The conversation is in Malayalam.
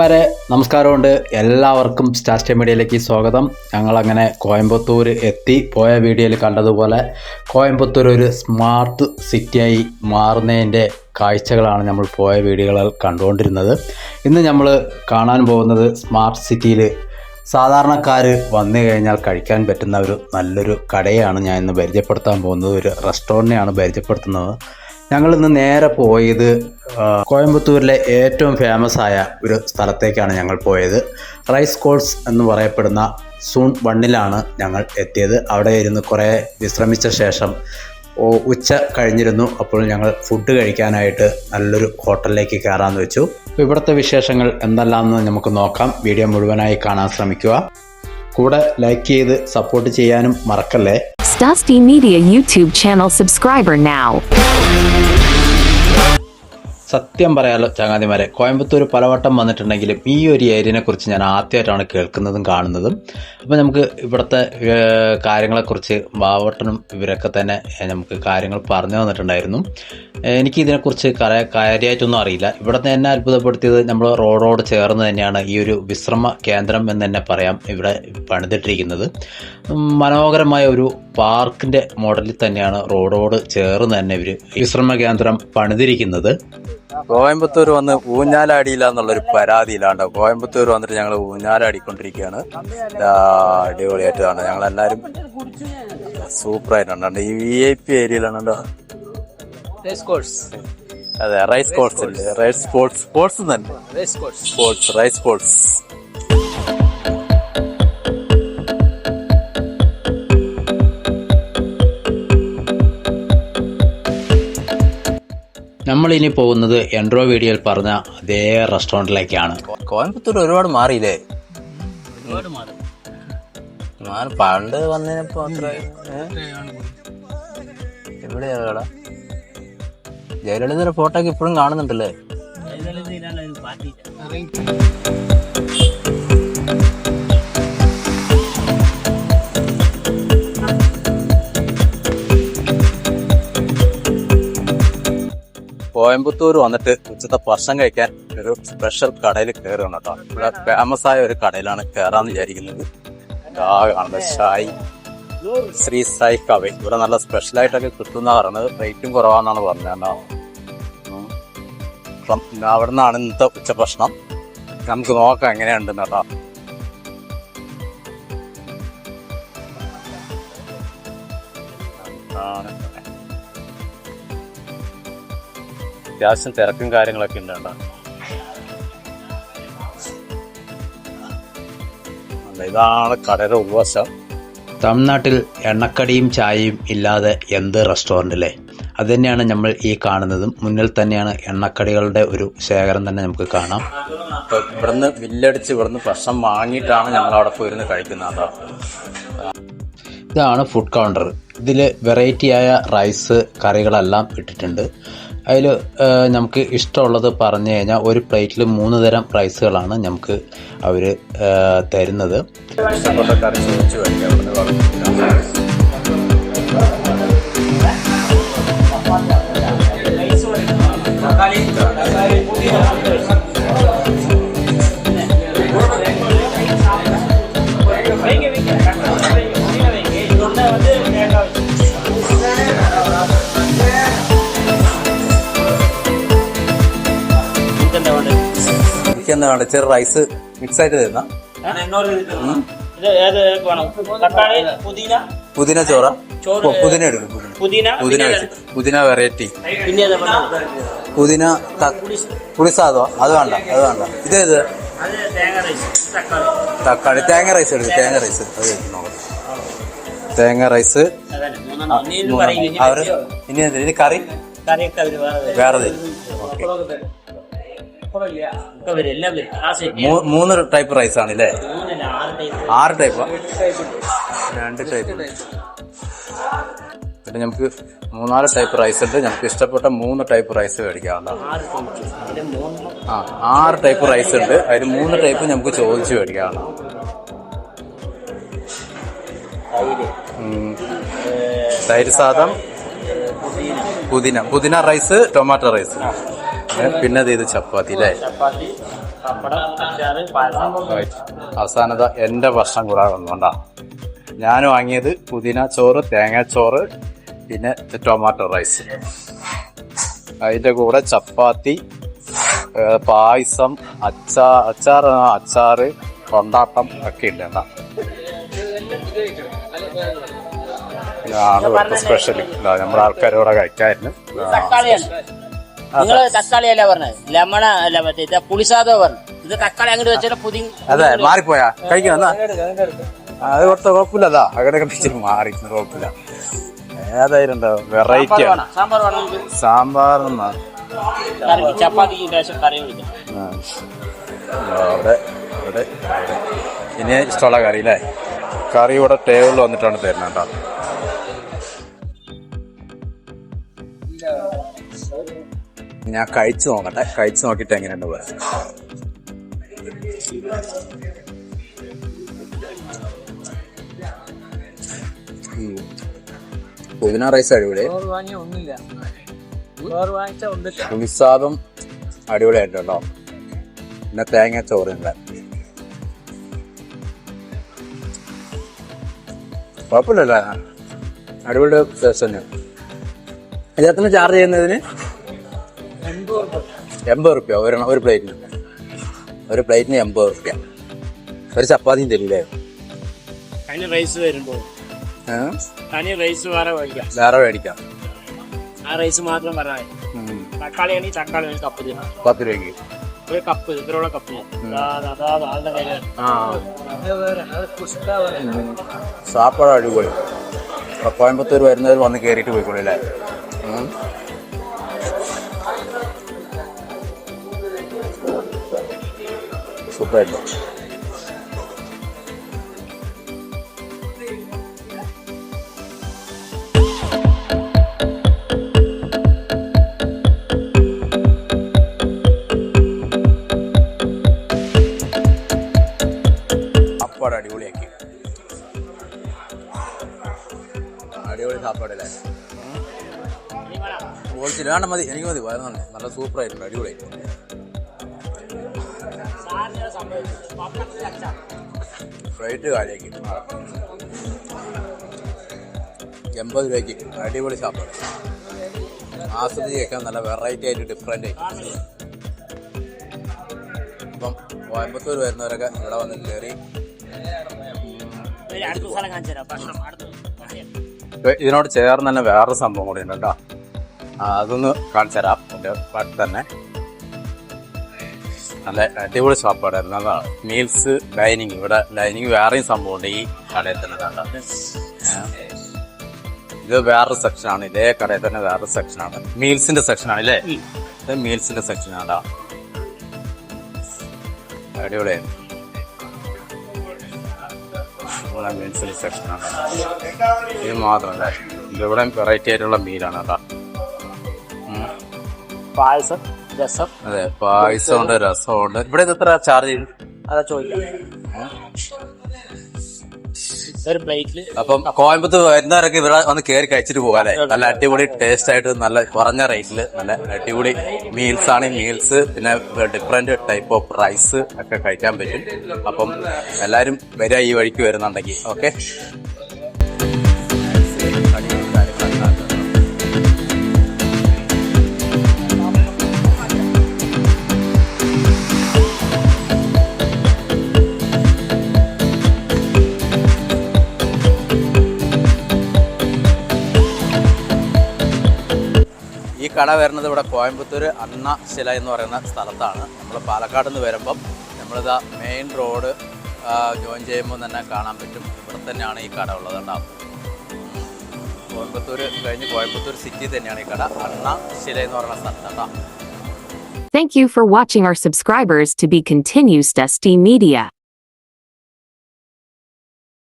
വരെ നമസ്കാരമുണ്ട്. എല്ലാവർക്കും സ്റ്റാർ സ്റ്റേ മീഡിയയിലേക്ക് സ്വാഗതം. ഞങ്ങളങ്ങനെ കോയമ്പത്തൂർ എത്തി പോയ വീഡിയോയിൽ കണ്ടതുപോലെ കോയമ്പത്തൂർ ഒരു സ്മാർട്ട് സിറ്റിയായി മാറുന്നതിന്റെ കാഴ്ചകളാണ് നമ്മൾ പോയ വീഡിയോകളിൽ കണ്ടുകൊണ്ടിരുന്നത്. ഇന്ന് നമ്മൾ കാണാൻ പോകുന്നത് സ്മാർട്ട് സിറ്റിയിൽ സാധാരണക്കാർ വന്നു കഴിഞ്ഞാൽ കഴിക്കാൻ പറ്റുന്ന ഒരു നല്ലൊരു കടയാണ് ഞാൻ ഇന്ന് പരിചയപ്പെടുത്താൻ പോകുന്നത്. ഒരു റെസ്റ്റോറന്റിനെയാണ് പരിചയപ്പെടുത്തുന്നത്. ഞങ്ങൾ ഇന്ന് നേരെ പോയത് കോയമ്പത്തൂരിലെ ഏറ്റവും ഫേമസ് ആയ ഒരു സ്ഥലത്തേക്കാണ് ഞങ്ങൾ പോയത്. റൈസ് കോൾസ് എന്ന് പറയപ്പെടുന്ന സൂൺ വണ്ണിലാണ് ഞങ്ങൾ എത്തിയത്. അവിടെ ഇരുന്ന് കുറേ വിശ്രമിച്ച ശേഷം ഉച്ച കഴിഞ്ഞിരുന്നു. അപ്പോൾ ഞങ്ങൾ ഫുഡ് കഴിക്കാനായിട്ട് നല്ലൊരു ഹോട്ടലിലേക്ക് കയറാമെന്ന് വെച്ചു. ഇവിടുത്തെ വിശേഷങ്ങൾ എന്തെല്ലാമെന്ന് നമുക്ക് നോക്കാം. വീഡിയോ മുഴുവനായി കാണാൻ ശ്രമിക്കുക. കൂടെ ലൈക്ക് ചെയ്ത് സപ്പോർട്ട് ചെയ്യാനും മറക്കല്ലേ? Dusty Media YouTube channel subscriber now. സത്യം പറയാലോ ചങ്ങാതിമാരെ കോയമ്പത്തൂർ പലവട്ടം വന്നിട്ടുണ്ടെങ്കിലും ഈ ഒരു ഏരിയനെ കുറിച്ച് ഞാൻ ആദ്യമായിട്ടാണ് കേൾക്കുന്നതും കാണുന്നതും. അപ്പോൾ നമുക്ക് ഇവിടുത്തെ കാര്യങ്ങളെക്കുറിച്ച് ബാവട്ടനും ഇവരൊക്കെ തന്നെ നമുക്ക് കാര്യങ്ങൾ പറഞ്ഞു തന്നിട്ടുണ്ടായിരുന്നു. എനിക്ക് ഇതിനെക്കുറിച്ച് കാര്യമായിട്ടൊന്നും അറിയില്ല. ഇവിടുത്തെ എന്നെ അത്ഭുതപ്പെടുത്തിയത് നമ്മൾ റോഡോട് ചേർന്ന് തന്നെയാണ് ഈ ഒരു വിശ്രമ കേന്ദ്രം എന്ന് തന്നെ പറയാം ഇവിടെ പണിതിട്ടിരിക്കുന്നത്. മനോഹരമായ ഒരു പാർക്കിന്റെ മോഡലിൽ തന്നെയാണ് റോഡോട് ചേർന്ന് തന്നെ ഇവർ വിശ്രമ കേന്ദ്രം പണിതിരിക്കുന്നത്. കോയമ്പത്തൂർ വന്ന് ഊഞ്ഞാലാടിയില്ല എന്നുള്ളൊരു പരാതിയിലാണ്. കോയമ്പത്തൂർ വന്നിട്ട് ഞങ്ങൾ ഊഞ്ഞാലാടിക്കൊണ്ടിരിക്കുകയാണ്. അടിപൊളിയായിട്ടാണ്. ഞങ്ങൾ എല്ലാവരും സൂപ്പർ ആയിട്ടുണ്ട് ഈ വി ഐ പി ഏരിയയിലാണല്ലോ അതെ റൈസ് കോഴ്സ് അല്ലേ റൈസ് സ്പോർട്സ് സ്പോർട്സ് തന്നെ. സ്പോർട്സ് റൈസ് സ്പോർട്സ് നമ്മൾ ഇനി പോകുന്നത് എൻഡ്രോ വീഡിയോയിൽ പറഞ്ഞ അതേ റെസ്റ്റോറന്റിലേക്കാണ് കോയമ്പത്തൂർ ഒരുപാട് മാറിയില്ലേ? ഒരുപാട് മാറി. ഞാൻ പണ്ട് വന്നതിനപ്പോ അത്ര എവിടെയാ കട? ജയലളിതയുടെ ഫോട്ടോ ഇപ്പോഴും കാണുന്നുണ്ടല്ലേ? ജയലളിതയിലാണ് അതിന് കോയമ്പത്തൂർ വന്നിട്ട് ഉച്ചത്തെ ഭക്ഷണം കഴിക്കാൻ ഒരു സ്പെഷ്യൽ കടയിൽ കയറുകയാണ് കേട്ടോ. ഇവിടെ ഫേമസ് ആയ ഒരു കടയിലാണ് കയറാന്ന് വിചാരിക്കുന്നത്. കാണുന്നത് ഷായി. ശ്രീ സായി കവി. ഇവിടെ നല്ല സ്പെഷ്യൽ ആയിട്ടൊക്കെ കിട്ടുന്ന പറഞ്ഞത് റേറ്റും കുറവാന്നാണ് പറഞ്ഞത് അവിടെ നിന്നാണ് ഇന്നത്തെ ഉച്ചഭക്ഷണം നമുക്ക് നോക്കാം എങ്ങനെയുണ്ടെന്ന് കേട്ടോ. അത്യാവശ്യം തിരക്കും കാര്യങ്ങളൊക്കെ ഉണ്ട് കേട്ടോ ഇതാണ് കടയുടെ ഉൾവശം തമിഴ്നാട്ടിൽ എണ്ണക്കടിയും ചായയും ഇല്ലാതെ എന്ത് റെസ്റ്റോറന്റിലെ അത് തന്നെയാണ് നമ്മൾ ഈ കാണുന്നതും. മുന്നിൽ തന്നെയാണ് എണ്ണക്കടികളുടെ ഒരു ശേഖരം തന്നെ നമുക്ക് കാണാം. ഇപ്പൊ ഇവിടുന്ന് ബില്ലടിച്ച് ഇവിടുന്ന് ഭക്ഷണം വാങ്ങിയിട്ടാണ് ഞങ്ങൾ അവിടെ പോയിരുന്ന് കഴിക്കുന്നത് ഇതാണ് ഫുഡ് കൗണ്ടർ ഇതിൽ വെറൈറ്റിയായ റൈസ് കറികളെല്ലാം ഇട്ടിട്ടുണ്ട്. അതിൽ നമുക്ക് ഇഷ്ടമുള്ളത് പറഞ്ഞു കഴിഞ്ഞാൽ ഒരു പ്ലേറ്റിൽ മൂന്ന് തരം റൈസുകളാണ് നമുക്ക് അവർ തരുന്നത്. കറി ചോദിച്ചു വേണ്ട ചെറു റൈസ് മിക്സ് ആയിട്ട് തരുന്ന. പുതിന? പുതിന ചോറ. പുതിന എടുക്കും പുതിന പുതിന വെറൈറ്റി? പുതിന പുളിസാദോ അത് വേണ്ട അത് വേണ്ട. ഇത് ഇത് തേങ്ങ റൈസ് തക്കാളി. തക്കാളി. തേങ്ങ റൈസ് എടുക്കും തേങ്ങ റൈസ് അത് തേങ്ങ റൈസ് അവർ ഇനി കറി? വേറെ ഒക്കെ വരും എല്ലാം വരും. ആ സെറ്റ് മൂ- മൂന്ന് ടൈപ്പ് റൈസ് ആണ് അല്ലേ മൂന്നല്ല ആറ് ടൈപ്പ് ആറ് ടൈപ്പാ രണ്ട് ടൈപ്പ് പിന്നെ നമുക്ക് മൂന്നാൽ ടൈപ്പ് റൈസ് ഉണ്ട്. നമുക്ക് ഇഷ്ടപ്പെട്ട മൂന്ന് ടൈപ്പ് റൈസ് മേടിക്കാവുന്നതാണ്. ആ ആറ് ടൈപ്പ് റൈസ് ഉണ്ട്. അതിൽ മൂന്ന് ടൈപ്പ് നമുക്ക് ചോദിച്ച് മേടിക്കാവുന്നതാണ്. തൈര്. സാദം പുതിന. പുതിന. റൈസ് ടൊമാറ്റോ റൈസ് പിന്നെ അത് ഇത് ചപ്പാത്തി അല്ലേ? ചപ്പാത്തി അവസാനത എന്റെ ഭക്ഷണം കൂടാതെ വന്നുകൊണ്ടാണ് ഞാൻ വാങ്ങിയത് പുതിന ചോറ് തേങ്ങാച്ചോറ് പിന്നെ ടൊമാറ്റോ റൈസ്. അതിന്റെ കൂടെ ചപ്പാത്തി പായസം അച്ചാ അച്ചാർ അച്ചാറ് കൊണ്ടാട്ടം ഒക്കെ ഉണ്ട് എന്നാ ഇതാണ് ഇവിടുത്തെ സ്പെഷ്യൽ നമ്മുടെ ആൾക്കാരോടെ കഴിക്കായിരുന്നു. നിങ്ങൾ തക്കാളി അല്ല പറഞ്ഞത്? ലെമണ അല്ല മറ്റേ പുളിസാദോ പറഞ്ഞു ഇത് തക്കാളി അങ്ങോട്ട് വെച്ചാൽ പുതി അതെ മാറിപ്പോയാ? കഴിക്കണം അത് കൊടുത്ത കുഴപ്പമില്ലതാ അവിടെ ഇച്ചിരി മാറി. കുഴപ്പമില്ല. ഏതായാലും വെറൈറ്റി ആണ്. സാമ്പാർ ചപ്പാത്തി അവിടെ ഇവിടെ ഇനി ഇഷ്ടമുള്ള കറി അല്ലേ? കറി ഇവിടെ ടേബിളിൽ വന്നിട്ടാണ് തരുന്നത് കേട്ടോ. ഞാൻ കഴിച്ചു നോക്കട്ടെ കഴിച്ചു നോക്കിട്ട് എങ്ങനെയുണ്ട് പോയത് പുതിന റൈസ് അടിപൊളി. പുളിസാദം അടിപൊളിയായിട്ട് കേട്ടോ. പിന്നെ തേങ്ങ ചോറുണ്ട് കുഴപ്പമില്ലല്ലോ. അടിപൊളി ടേസ്റ്റ് തന്നെ ഇതിനകത്തിന് ചാർജ് ചെയ്യുന്നതിന്? എൺപത് റുപ്യ. ഒരു ഒരു പ്ലേറ്റിന്. ഒരു പ്ലേറ്റിന് എൺപത് റുപ്യ. ഒരു ചപ്പാത്തിയും തരില്ലേ അതിന് റൈസ് വരുമ്പോൾ. ഏഹ്? റൈസ് വേറെ മേടിക്കാം. വേറെ മേടിക്കാം. ആ റൈസ് മാത്രം പറഞ്ഞാൽ തക്കാളി ആണെങ്കിൽ തക്കാളി ഒരു കപ്പ് തരും പത്ത് രൂപയ്ക്ക്. ഒരു കപ്പ് ഇത്രയുള്ള കപ്പ് സാപ്പാട് അടിപൊളി. കോയമ്പത്തൂർ വരുന്നവർ വന്ന് കയറിയിട്ട് പോയിക്കോളൂ അല്ലേ? ഉം. സൂപ്പറായിട്ട് സാപ്പാട് അടിപൊളിയാക്കി അടിപൊളി സാപ്പാടല്ലേ വേണ്ട മതി. എനിക്ക് മതി. നന്ദി നല്ല സൂപ്പർ ആയിട്ടുണ്ട് അടിപൊളി ഫ്രൈറ്റ് കാലിയാക്കി എൺപത് രൂപയ്ക്ക് അടിപൊളി സാപ്പാട് ആസ്വദിച്ച് കേൾക്കാൻ നല്ല വെറൈറ്റി ആയിട്ട് ഡിഫറെന്റ് ആയിട്ട് അപ്പം കോയമ്പത്തൂർ വരുന്നവരൊക്കെ ഇവിടെ വന്ന് കയറി ഇപ്പൊ ഇതിനോട് ചേർന്ന് തന്നെ വേറൊരു സംഭവം കൂടി ഉണ്ട് കേട്ടോ. ആ, അതൊന്ന് കാണിച്ചു തരാം. എന്റെ പാട്ട് തന്നെ. നല്ല അടിപൊളി ഷോപ്പാടായിരുന്നു അതാണ്. മീൽസ് ഡൈനിങ് ഇവിടെ ഡൈനിങ് വേറെയും സംഭവമുണ്ട്. ഈ കടയിൽ തന്നെ. ഇത് വേറൊരു സെക്ഷനാണ് ഇതേ കടയിൽ തന്നെ വേറൊരു സെക്ഷനാണ് മീൽസിന്റെ സെക്ഷനാണ് അല്ലേ? ഇത് മീൽസിന്റെ സെക്ഷനാണ് ആണ് അടിപൊളിയായിരുന്നു ഇവിടെ മീൽസിന്റെ സെക്ഷനാണ് ഇത് മാത്രമല്ല ഇതിവിടെ വെറൈറ്റി ആയിട്ടുള്ള മീലാണ് കേട്ടോ. പായസം? രസം. അതെ പായസമുണ്ട് രസമുണ്ട്. ഇവിടെ ഇത് എത്ര ചാർജ് ചെയ്യും അതാ ചോദിക്കാം. ഒരു അപ്പം കോയമ്പത്തൂർ വരുന്നവരൊക്കെ ഇവിടെ വന്ന് കയറി കഴിച്ചിട്ട് പോകാല്ലേ നല്ല അടിപൊളി ടേസ്റ്റ് ആയിട്ട് നല്ല കുറഞ്ഞ റേറ്റിൽ നല്ല അടിപൊളി മീൽസ് ആണ്. മീൽസ് പിന്നെ ഡിഫറെന്റ് ടൈപ്പ് ഓഫ് റൈസ് ഒക്കെ കഴിക്കാൻ പറ്റും. അപ്പം എല്ലാരും വരിക ഈ വഴിക്ക് വരുന്നുണ്ടെങ്കിൽ. ഓക്കെ കട വരുന്നത് ഇവിടെ കോയമ്പത്തൂർ അണ്ണശില എന്ന് പറയുന്ന സ്ഥലത്താണ്. നമ്മൾ പാലക്കാട് നിന്ന് വരുമ്പം നമ്മളിതാ മെയിൻ റോഡ് ജോയിൻ ചെയ്യുമ്പോൾ തന്നെ കാണാൻ പറ്റും. ഇവിടെ തന്നെയാണ് ഈ കട ഉള്ളത് ഉണ്ടാവും കോയമ്പത്തൂർ കഴിഞ്ഞ് കോയമ്പത്തൂർ സിറ്റി തന്നെയാണ് ഈ കട. അണ്ണശില എന്ന് പറയുന്ന സ്ഥലത്താണ് Thank you for watching our subscribers to be continues Dusty Media.